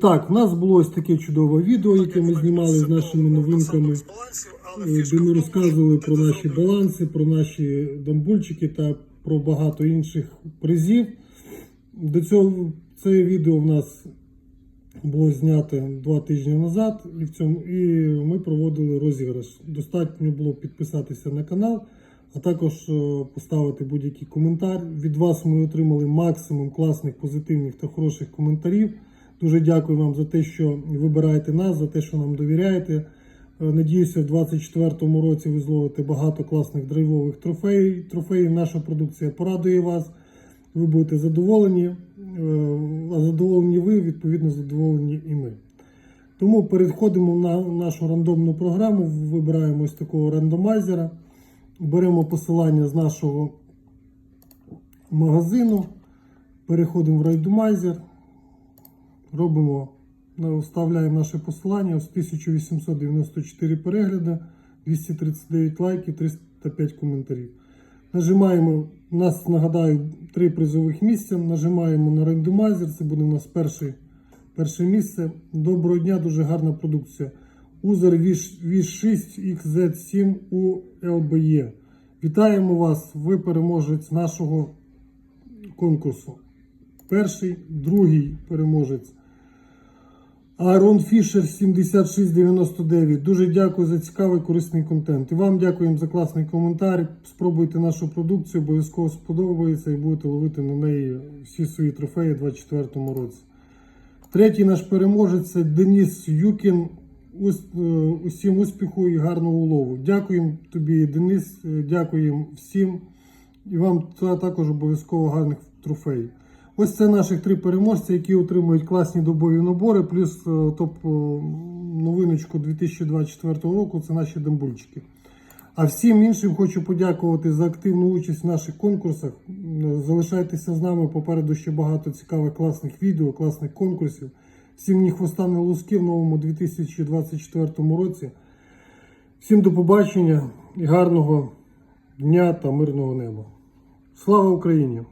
Так, в нас було ось таке чудове відео, яке ми знімали з нашими новинками, е, де ми розказували про наші баланси, про наші дамбульчики та про багато інших призів. До цього це відео в нас було знято два тижні назад, і, в цьому, і ми проводили розіграш. Достатньо було підписатися на канал, а також е, поставити будь-який коментар. Від вас ми отримали максимум класних, позитивних та хороших коментарів. Дуже дякую вам за те, що вибираєте нас, за те, що нам довіряєте. Е, Надіюся, в 2024 році ви зловите багато класних драйвових трофеїв. Трофеїв наша продукція порадує вас. Ви будете задоволені, е, а задоволені ви, відповідно, задоволені і ми. Тому переходимо на нашу рандомну програму, вибираємо ось такого рандомайзера, беремо посилання з нашого магазину, переходимо в рандомайзер, робимо, вставляємо наше посилання, ось 1894 перегляди, 239 лайків, 305 коментарів. Нажимаємо, нас нагадаю, три призових місця. Нажимаємо на рандомайзер, це буде у нас перший, перше місце. Доброго дня, дуже гарна продукція. Узер VIS6 XZ7 у LBE. Вітаємо вас, ви переможець нашого конкурсу. Перший, другий переможець. Аарон Фішер 7699. Дуже дякую за цікавий корисний контент. І вам дякуємо за класний коментар. Спробуйте нашу продукцію, обов'язково сподобається і будете ловити на неї всі свої трофеї у 2024 році. Третій наш переможець це Деніс Юкін. Е, Усім успіху і гарного улову. Дякуємо тобі, Денис. е, Дякуємо всім. І вам також обов'язково гарних трофеїв. Ось це наших три переможця, які отримують класні добові набори, плюс е, топ е, новиночку 2024 року це наші дамбульчики. А всім іншим хочу подякувати за активну участь в наших конкурсах. Залишайтеся з нами. Попереду ще багато цікавих класних відео, класних конкурсів. Всім ні хвоста, луски в новому 2024 році. Всім до побачення і гарного дня та мирного неба. Слава Україні!